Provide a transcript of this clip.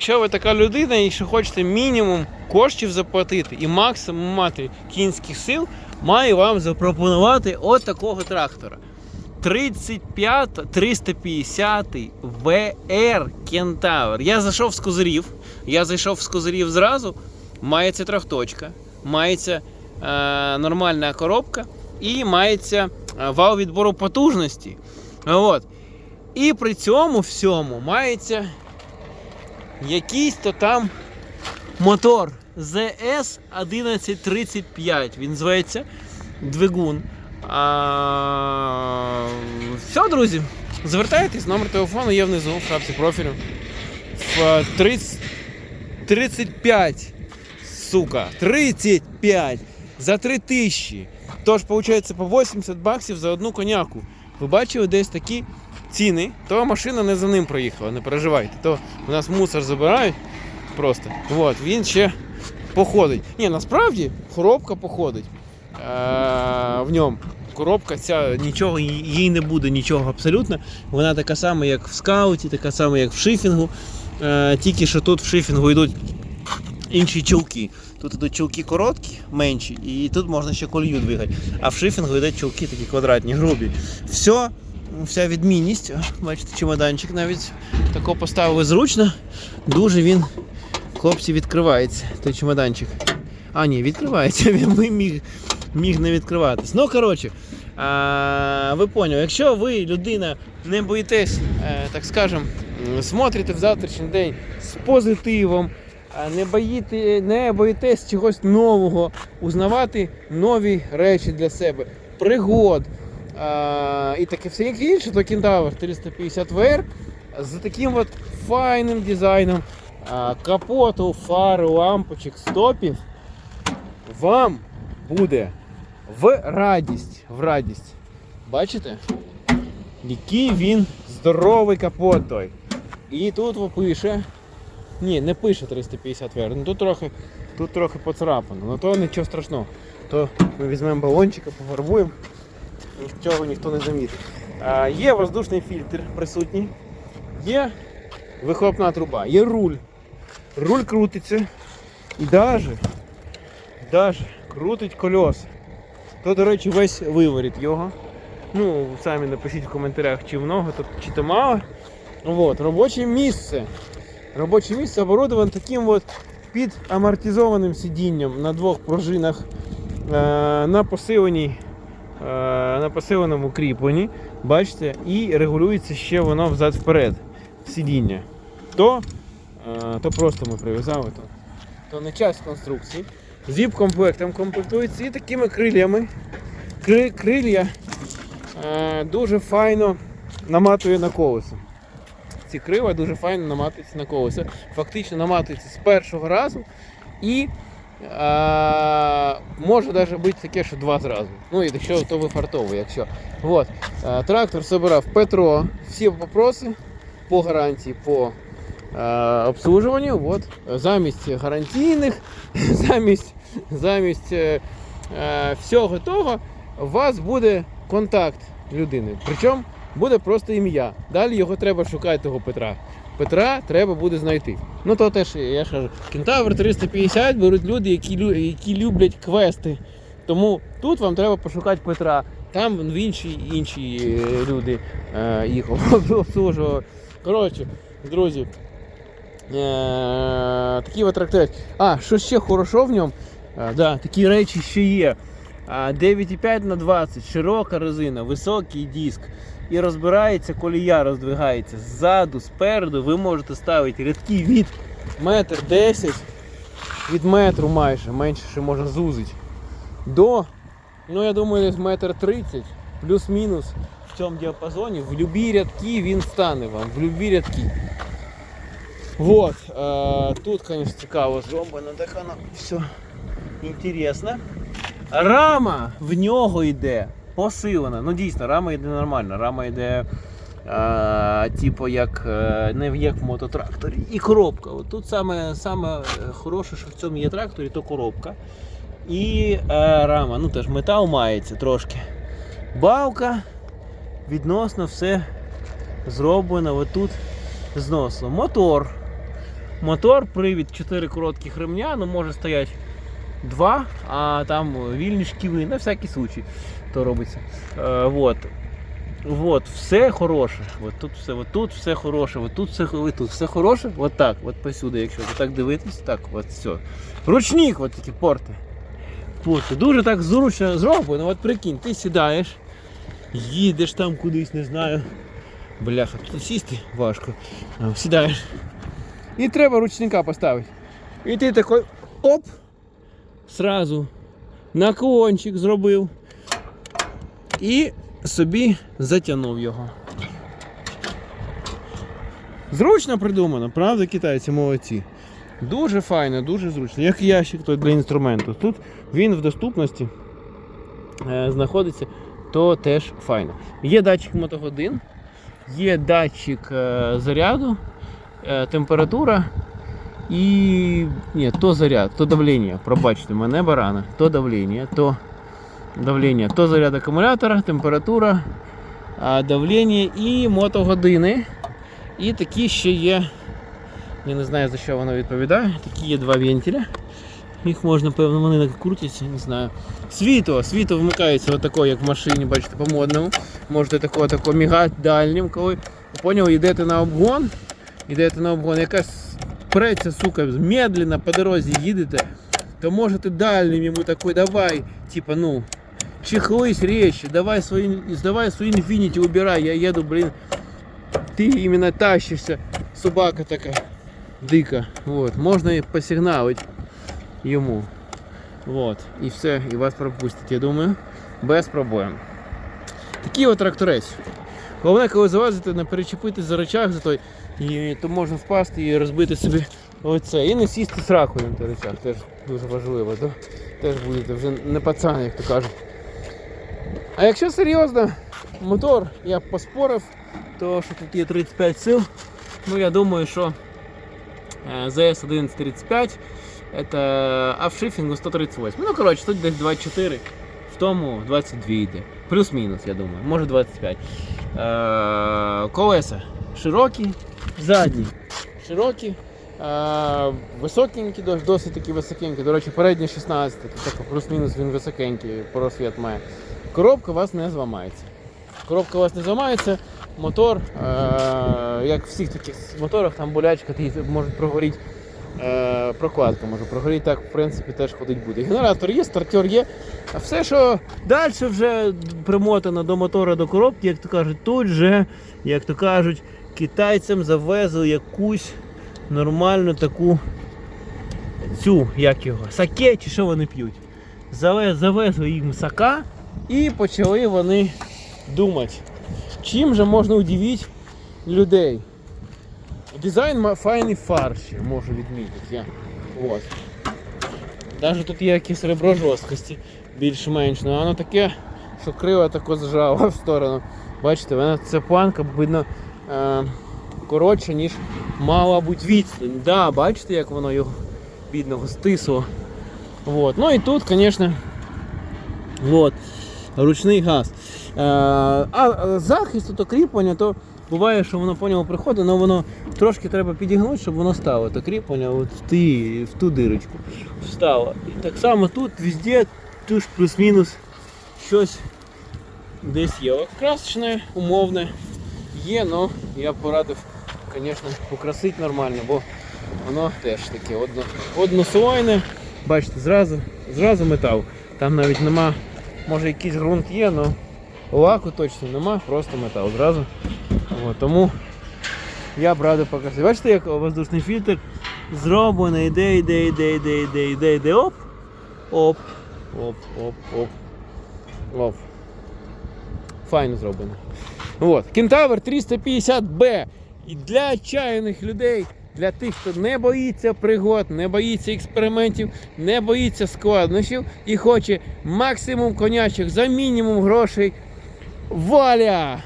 Якщо ви така людина і що хочете мінімум коштів заплатити і максимум мати кінських сил, маю вам запропонувати от такого трактора. 35 350 VR Кентавр. Я зайшов з козирів. Я зайшов з козирів зразу. Мається трьохточка, мається е, нормальна коробка і мається е, вал відбору потужності. От. І при цьому всьому мається якийсь то там мотор ZS 1135. Він зветься двигун. А... Все, друзі. Звертайтесь, номер телефону є внизу в шапці профілю. В 30... 35. Сука, 35 за 3 тисячі. Тож, виходить, по 80 баксів за одну коняку. Ви бачили десь такі ціни, то машина не за ним проїхала, не переживайте. То у нас мусор забирають просто. От, він ще походить. Ні, насправді коробка походить е- в ньому. Коробка ця нічого, їй не буде нічого абсолютно. Вона така сама, як в скауті, така сама, як в шифінгу. Е, тільки що тут в шифінгу йдуть інші чулки. Тут йдуть чулки короткі, менші, і тут можна ще колію двигати. А в шифінгу йдуть чулки такі квадратні, грубі. Все, вся відмінність. Бачите, чемоданчик навіть тако поставили зручно. Дуже він, хлопці, відкривається, той чемоданчик. А, ні, відкривається. Він міг, міг не відкриватись. Ну, коротше, а, ви поняли, якщо ви, людина, не боїтесь, е, так скажем, смотрите в завтрашній день з позитивом, не, боїте, не боїтесь чогось нового, узнавати нові речі для себе, пригод а, і таке все як інше, то Кентавр 350 VR з таким от файним дизайном а, капоту, фари, лампочок, стопів вам буде в радість. В радість. Бачите? Який він здоровий капот той. І тут пише. Ні, не пише 350 VR. Ну тут трохи, тут трохи поцарапано. Ну то нічого страшного. То ми візьмемо балончика, пофарбуємо. Нічого ніхто не замітить. А, є воздушний фільтр присутній. Є вихлопна труба, є руль. Руль крутиться. І даже, даже крутить колеса. То, до речі, весь виворіт його. Ну, самі напишіть в коментарях, чи много, то, чи то мало. Вот, робоче місце. Робоче місце оборудоване таким от під амортизованим сидінням на двох пружинах е, на посиленій е, на посиленому кріпленні. Бачите, і регулюється ще воно взад вперед сидіння. То, е, то просто ми прив'язали, то, то не часть конструкції. Зіп-комплектом комплектується і такими крилями. Кри, крилля е, дуже файно наматує на колесо. Ці крила дуже файно наматуються на колесо. Фактично наматуються з першого разу і е, може навіть бути таке, що два зразу. Ну якщо то ви фартово, якщо. От. Е, трактор собирав Петро, всі вопроси по гарантії, по обслужуванню. От. Замість гарантійних, замість, замість е, е, всього того, у вас буде контакт людини. Причому буде просто ім'я. Далі його треба шукати, того Петра. Петра треба буде знайти. Ну то теж, я ж кажу, Кентавр 350 беруть люди, які, які люблять квести. Тому тут вам треба пошукати Петра. Там в інші, інші е, люди е, їх обслужували. Коротше, друзі. Е, такі от. А, що ще хорошо в ньому? Е, да, такі речі ще є. 9,5 на 20, широка резина, високий диск. І розбирається, колія роздвигається ззаду, спереду. Ви можете ставити рядки від метр 10, від метру майже, менше ще можна зузити. До, ну я думаю, десь метр 30, плюс-мінус в цьому діапазоні. В любі рядки він стане вам, в любі рядки. Вот, е, тут, конечно, цікаво зроблено, так воно все інтересно. Рама в нього йде посилена. Ну дійсно, рама йде нормально. Рама йде е, типу як е, не як в мототракторі. І коробка. От тут саме, саме е, хороше, що в цьому є тракторі, то коробка. І е, рама. Ну теж метал мається трошки. Балка. Відносно все зроблено отут зносно. Мотор. мотор, привід, 4 коротких ремня, ну може стоять два, а там вільні шківи, на всякий случай то робиться. Е, вот. Вот, все хороше. От тут все, от тут все хороше, от тут все, от тут все хороше, от так, от посюди, якщо так дивитись, так, от все. Ручник, от такі порти. Порти. Дуже так зручно зроблено. От прикинь, ти сідаєш, їдеш там кудись, не знаю. Бляха, тут сісти важко. Сідаєш. І треба ручника поставити. І ти такий оп! Сразу наклончик зробив. І собі затягнув його. Зручно придумано, правда, китайці молодці. Дуже файно, дуже зручно. Як ящик той для інструменту. Тут він в доступності е, знаходиться, то теж файно. Є датчик мотогодин, є датчик е, заряду, е, температура і. Ні, то заряд, то давлення. Пробачте мене барана, то давлення, то давлення, то заряд акумулятора, температура, давлення і мотогодини. І такі ще є. Я не знаю за що воно відповідає. Такі є два вентиля. Їх можна, певно, вони крутяться, не знаю. Світло, світло вмикається отако, як в машині, бачите, по модному. Можете тако, тако мігати дальнім, коли поняли, йдете на обгон, йдете на обгон, якась преться, сука, медленно по дорозі їдете, то можете дальнім йому такой, давай, типа, ну, чехлись речи, давай свой, давай свой Infinity убирай, я еду, блин, ты именно тащишься, собака такая, дика, вот, можно и посигналить ему, вот, і все, і вас пропустять, я думаю, без проблем. Такі от тракторець. Головне, коли залазите, не перечепити за речах за той, І то можна впасти і розбити собі оце. І не сісти з ракою на речах, теж дуже важливо. То теж будете вже не пацан, як то кажуть. А якщо серйозно, мотор я поспорив, то що тут є 35 сил. Ну я думаю, що е, ZS 1135 это, а в шифінгу 138. Ну коротше, тут десь 24, в тому 22 йде. Плюс-мінус, я думаю, може 25. Е, колеса широкі, задні широкі. Високенькі, досить такі високенькі. До речі, передні 16, так плюс-мінус він високенький, просвіт має. Коробка у вас не зламається. Коробка у вас не зламається, мотор, е, як в всіх таких моторах, там болячка, може прогоріти. Е, прокладка може прогоріти, так в принципі теж ходить буде. Генератор є, стартер є. А все, що далі вже примотано до мотора, до коробки, як то кажуть, тут же, як то кажуть, китайцям завезли якусь нормальну таку цю, як його, саке чи що вони п'ють. Завез, завезли їм сака і почали вони думати, чим же можна удивити людей. Дизайн файний фарші, можу відмітити. От. Навіть тут є якесь ребро жорсткості, більш-менш, але воно таке, що криво тако зжало в сторону. Бачите, вона ця планка видно е, коротша, ніж мала бути відстань. Да, бачите, як воно його бідного стисло. Вот. Ну і тут, звісно, вот, ручний газ. Е, а е, захист, то кріплення, то буває, що воно по ньому приходить, але воно трошки треба підігнути, щоб воно стало. То кріплення от в, ті, в ту дирочку встало. І так само тут везде туж плюс-мінус щось десь є. Красочне, умовне є, але я б порадив, звісно, покрасити нормально, бо воно теж таке одно, однослойне. Бачите, зразу, зразу метал. Там навіть нема, може якийсь ґрунт є, але лаку точно нема, просто метал. Зразу. От, тому я б радив показати. Бачите, як воздушний фільтр зроблений, йде, йде, йде, йде, йде, йде, йде, оп, оп, оп, оп, оп, оп. Файно зроблено. От. Кентавр 350B. І для отчаяних людей, для тих, хто не боїться пригод, не боїться експериментів, не боїться складнощів і хоче максимум конячих за мінімум грошей. Валя!